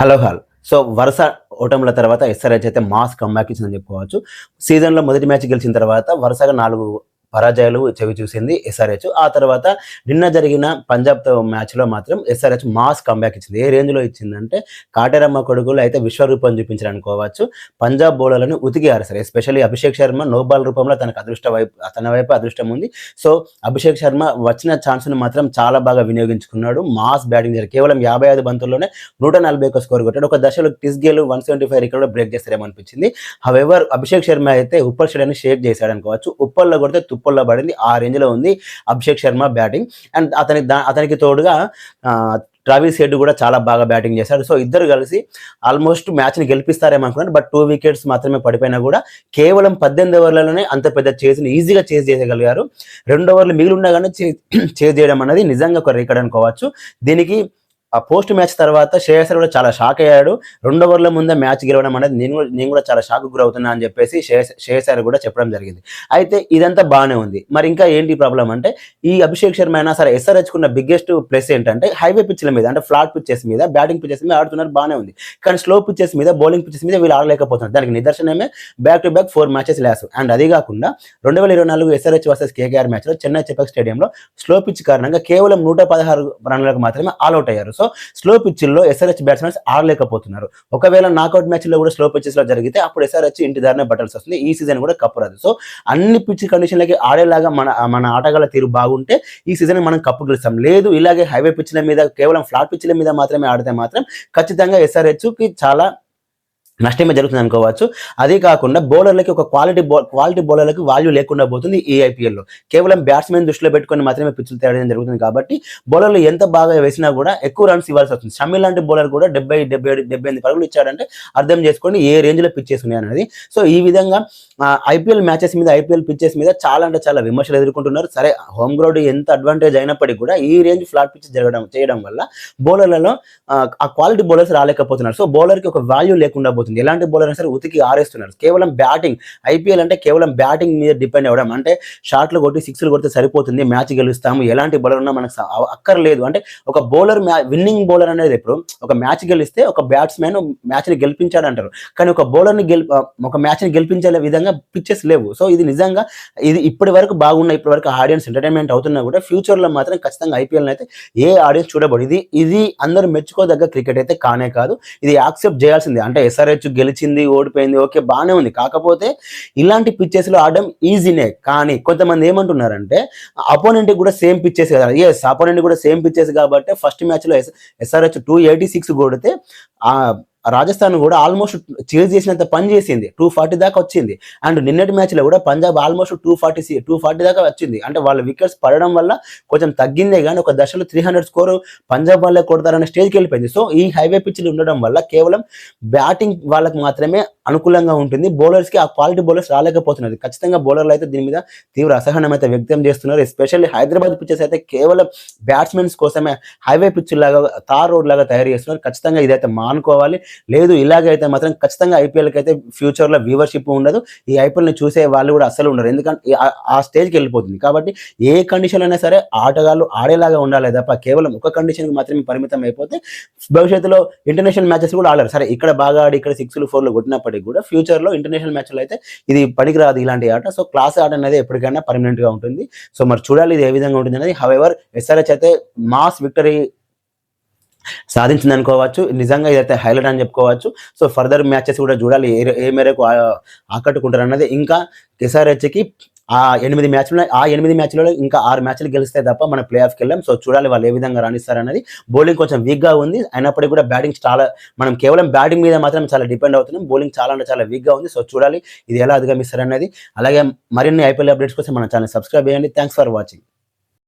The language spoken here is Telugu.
Hello hall. సో వరుస ఓటముల తర్వాత ఎస్ఆర్హెచ్ అయితే మాస్ కమ్బ్యాక్ ఇచ్చిందని చెప్పుకోవచ్చు. సీజన్లో మొదటి మ్యాచ్ గెలిచిన తర్వాత వరుసగా నాలుగు పరాజయాలు చవి చూసింది ఎస్ఆర్హెచ్ ఆ తర్వాత నిన్న జరిగిన పంజాబ్తో మ్యాచ్లో మాత్రం ఎస్ఆర్హెచ్ మాస్ కంబ్యాక్ ఇచ్చింది. ఏ రేంజ్లో ఇచ్చిందంటే కాటేరమ్మ కొడుకులు అయితే విశ్వరూపం చూపించారు అనుకోవచ్చు. పంజాబ్ బౌలర్లను ఉతికి ఆరేశారు. Especially Abhishek Sharma no ball రూపంలో తనకు అదృష్ట వైపు తన వైపు అదృష్టం ఉంది. సో అభిషేక్ శర్మ వచ్చిన ఛాన్స్ను మాత్రం చాలా బాగా వినియోగించుకున్నాడు. మాస్ బ్యాటింగ్ జరిగింది కేవలం యాభై ఐదు బంతుల్లోనే నూట నలభై ఒక స్కోర్ కొట్టాడు. ఒక దశలో టిస్ గేలు వన్ సెవెంటీ ఫైవ్ ఇక్కడ బ్రేక్ చేస్తారేమో అనిపించింది. హవెవర్ అభిషేక్ శర్మ అయితే ఉప్పల్ స్టేడియాన్ని షేక్ చేశాడు అనుకోవచ్చు. ఉప్పల్లో కొడితే తుప్పల్లో పడింది ఆ రేంజ్లో ఉంది అభిషేక్ శర్మ బ్యాటింగ్. అండ్ అతని అతనికి తోడుగా ఆ, ట్రావిస్ హెడ్ కూడా చాలా బాగా బ్యాటింగ్ చేశాడు. సో ఇద్దరు కలిసి ఆల్మోస్ట్ మ్యాచ్ని గెలిపిస్తారేమో అనుకున్నాను. బట్ టూ వికెట్స్ మాత్రమే పడిపోయినా కూడా కేవలం పద్దెనిమిది ఓవర్లలోనే అంత పెద్ద చేజ్ని ఈజీగా చేజ్ చేయగలిగారు రెండు ఓవర్లు మిగిలి ఉండగానే చేజ్ చేయడం అనేది నిజంగా ఒక రికార్డ్ అనుకోవచ్చు. దీనికి ఆ పోస్ట్ మ్యాచ్ తర్వాత శ్రేయస్ కూడా చాలా షాక్ అయ్యాడు. రెండు ఓవర్ల ముందే మ్యాచ్ గెలవడం అనేది నేను కూడా నేను కూడా చాలా షాక్ గురవుతున్నా అని చెప్పేసి శ్రేయస్ శ్రేయస్ కూడా చెప్పడం జరిగింది. అయితే ఇదంతా బాగానే ఉంది. మరి ఇంకా ఏంటి ప్రాబ్లం అంటే ఈ అభిషేక్ శర్మ అయినా సరే ఎస్ఆర్ కున్న బిగ్గెస్ట్ ప్లస్ ఏంటంటే హైవే పిచ్ల మీద అంటే ఫ్లాట్ పిచ్చెస్ మీద బ్యాటింగ్ పిచ్చెస్ మీద ఆడుతున్నారు బాగానే ఉంది. కానీ స్లో పిచ్చెస్ మీద బౌలింగ్ పిచ్చెస్ మీద వీళ్ళు ఆడలేకపోతున్నారు. దానికి నిదర్శనమే back to back four matches lace and అది కాకుండా రెండు వేల ఇరవై నాలుగు ఎస్ఆర్హెచ్ వర్సెస్ కేకేఆర్ మ్యాచ్లో చెన్నై చెపక్ స్టేడియంలో స్లో పిచ్ కారణంగా కేవలం నూట పదహారు రన్లకు మాత్రమే ఆల్అౌట్ అయ్యారు. సో స్లో పిచ్ల్లో ఎస్ఆర్హెచ్ బ్యాట్స్మెన్స్ ఆడలేకపోతున్నారు. ఒకవేళ నాకౌట్ మ్యాచ్లో కూడా స్లో పిచ్చెస్లో జరిగితే అప్పుడు ఎస్ఆర్హెచ్ ఇంటి దారినే బట్టాల్సి వస్తుంది. ఈ సీజన్ కూడా కప్పు రాదు. సో అన్ని పిచ్ కండిషన్లకి ఆడేలాగా మన మన ఆటగాళ్ళ తీరు బాగుంటే ఈ సీజన్ మనం కప్పు గెలుస్తాం. లేదు ఇలాగే హైవే పిచ్ల మీద కేవలం ఫ్లాట్ పిచ్ల మీద మాత్రమే ఆడితే మాత్రం ఖచ్చితంగా ఎస్ఆర్హెచ్కి చాలా నష్టమే జరుగుతుంది అనుకోవచ్చు. అదే కాకుండా బౌలర్లకి ఒక క్వాలిటీ బౌ క్వాలిటీ బౌలర్లకి వాల్యూ లేకుండా పోతుంది ఈ ఐపీఎల్లో కేవలం బ్యాట్స్మెన్ దృష్టిలో పెట్టుకొని మాత్రమే పిచ్చులు తేడం జరుగుతుంది కాబట్టి బౌలర్లు ఎంత బాగా వేసినా కూడా ఎక్కువ రన్స్ ఇవ్వాల్సి వస్తుంది. షమి లాంటి బౌలర్ కూడా డెబ్బై డెబ్బై ఏడు డెబ్బై ఎనిమిది పరుగులు ఇచ్చాడంటే అర్థం చేసుకోండి ఏ రేంజ్లో పిచ్చెస్ ఉన్నాయి అనేది సో ఈ విధంగా ఐపీఎల్ మ్యాచెస్ మీద ఐపీఎల్ పిచ్చెస్ మీద చాలా అంటే చాలా విమర్శలు ఎదుర్కొంటున్నారు. సరే హోమ్ గ్రౌండ్ ఎంత అడ్వాంటేజ్ అయినప్పటికీ కూడా ఈ రేంజ్ ఫ్లాట్ పిచ్ జరగడం చేయడం వల్ల బౌలర్లలో ఆ క్వాలిటీ బౌలర్స్ రాలేకపోతున్నారు. సో బౌలర్కి ఒక వాల్యూ లేకుండా పోతుంది. ఎలాంటి బౌలర్ అయినా సరే ఉతికి ఆరేస్తున్నారు. కేవలం బ్యాటింగ్ ఐపీఎల్ అంటే కేవలం బ్యాటింగ్ మీద డిపెండ్ అవ్వడం. అంటే షాట్లు కొట్టి సిక్స్లు కొడితే సరిపోతుంది మ్యాచ్ గెలుస్తాము. ఎలాంటి బౌలర్ ఉన్నా మనకు అక్కర్లేదు. అంటే ఒక బౌలర్ విన్నింగ్ బౌలర్ అనేది ఇప్పుడు ఒక మ్యాచ్ గెలిస్తే ఒక బ్యాట్స్మెన్ మ్యాచ్ని గెలిపించాడు అంటారు కానీ ఒక బౌలర్ని గెలి ఒక మ్యాచ్ని గెలిపించే విధంగా పిక్చర్స్ లేవు. సో ఇది నిజంగా ఇది ఇప్పటి వరకు బాగున్న ఇప్పటి వరకు ఆడియన్స్ ఎంటర్టైన్మెంట్ అవుతున్నా కూడా ఫ్యూచర్లో మాత్రం ఖచ్చితంగా ఐపీఎల్ అయితే ఏ ఆడియన్స్ చూడబడి ఇది ఇది అందరూ మెచ్చుకోదగ్గ క్రికెట్ అయితే కానే కాదు. ఇది యాక్సెప్ట్ చేయాల్సిందే. అంటే ఎస్ఆర్హెచ్ గెలిచింది ఓడిపోయింది ఓకే బాగానే ఉంది. కాకపోతే ఇలాంటి పిచ్చెస్లో ఆడడం ఈజీనే కానీ కొంతమంది ఏమంటున్నారంటే అపోనెంట్ కూడా సేమ్ పిచ్చెస్ కదా. ఎస్ అపోనెంట్ కూడా సేమ్ పిచ్చెస్ కాబట్టి ఫస్ట్ మ్యాచ్లో ఎస్ఆర్హెచ్ టూ ఎయిటీ సిక్స్ కొడితే రాజస్థాన్ కూడా ఆల్మోస్ట్ చేజ్ చేసినంత పని చేసింది. టూ ఫార్టీ దాకా వచ్చింది. అండ్ నిన్నటి మ్యాచ్లో కూడా Punjab almost two forty two forty దాకా వచ్చింది. అంటే వాళ్ళ వికెట్స్ పడడం వల్ల కొంచెం తగ్గిందే కానీ ఒక దశలో త్రీ హండ్రెడ్ స్కోర్ పంజాబ్ వాళ్ళే కొడతారనే స్టేజ్కి వెళ్ళిపోయింది. సో ఈ హైవే పిచ్లు ఉండడం వల్ల కేవలం బ్యాటింగ్ వాళ్ళకి మాత్రమే అనుకూలంగా ఉంటుంది. బౌలర్స్కి ఆ క్వాలిటీ బౌలర్స్ రాలేకపోతున్నది ఖచ్చితంగా బౌలర్లు అయితే దీని మీద తీవ్ర అసహనం అయితే వ్యక్తం చేస్తున్నారు. ఎస్పెషల్లీ హైదరాబాద్ పిచ్చెస్ అయితే కేవలం బ్యాట్స్మెన్స్ కోసమే హైవే పిచ్ లాగా తార్ రోడ్ లాగా తయారు చేస్తున్నారు. ఖచ్చితంగా ఇదైతే మానుకోవాలి. లేదు ఇలాగైతే మాత్రం ఖచ్చితంగా ఐపీఎల్కి అయితే ఫ్యూచర్లో వ్యూవర్షిప్ ఉండదు. ఈ ఐపీఎల్ని చూసే వాళ్ళు కూడా అస్సలు ఉండరు. ఎందుకంటే ఆ- స్టేజ్కి వెళ్ళిపోతుంది. కాబట్టి ఏ కండిషన్ అయినా సరే ఆటగాళ్ళు ఆడేలాగా ఉండాలి తప్ప కేవలం ఒక కండిషన్కి మాత్రమే పరిమితం అయిపోతే భవిష్యత్తులో ఇంటర్నేషనల్ మ్యాచెస్ కూడా ఆడారు. సరే ఇక్కడ బాగా ఆడి ఇక్కడ సిక్స్లు ఫోర్లు కొట్టినప్పటికీ కూడా ఫ్యూచర్లో ఇంటర్నేషనల్ మ్యాచ్లో అయితే ఇది పనికిరాదు ఇలాంటి ఆట. సో క్లాస్ ఆట అనేది ఎప్పటికైనా పర్మనెంట్గా ఉంటుంది. సో మరి చూడాలి ఇది ఏ విధంగా ఉంటుంది అనేది. హవెవర్ ఎస్ఆర్హెచ్ అయితే మాస్ విక్టరీ సాధించింది అనుకోవచ్చు నిజంగా ఇదైతే హైలైట్ అని చెప్పుకోవచ్చు. సో ఫర్దర్ మ్యాచెస్ కూడా చూడాలి. ఏ ఏ మేరకు ఆకట్టుకుంటారు అన్నది. ఇంకా ఎస్ఆర్హెచ్కి ఆ ఎనిమిది మ్యాచ్లో ఆ ఎనిమిది మ్యాచ్లలో ఇంకా ఆరు మ్యాచ్లు గెలిస్తే తప్ప మన ప్లే ఆఫ్కి వెళ్ళాం. సో చూడాలి వాళ్ళు ఏ విధంగా రాణిస్తారన్నది. బౌలింగ్ కొంచెం వీక్గా ఉంది. అయినప్పటికీ కూడా బ్యాటింగ్ చాలా మనం కేవలం బ్యాటింగ్ మీద మాత్రం చాలా డిపెండ్ అవుతున్నాం. బౌలింగ్ చాలా అంటే చాలా వీక్గా ఉంది. సో చూడాలి ఇది ఎలా అధిగమిస్తారు అనేది అలాగే మరిన్ని ఐపీఎల్ అప్డేట్స్ కోసం మన ఛానల్ సబ్స్క్రైబ్ చేయండి. Thanks for watching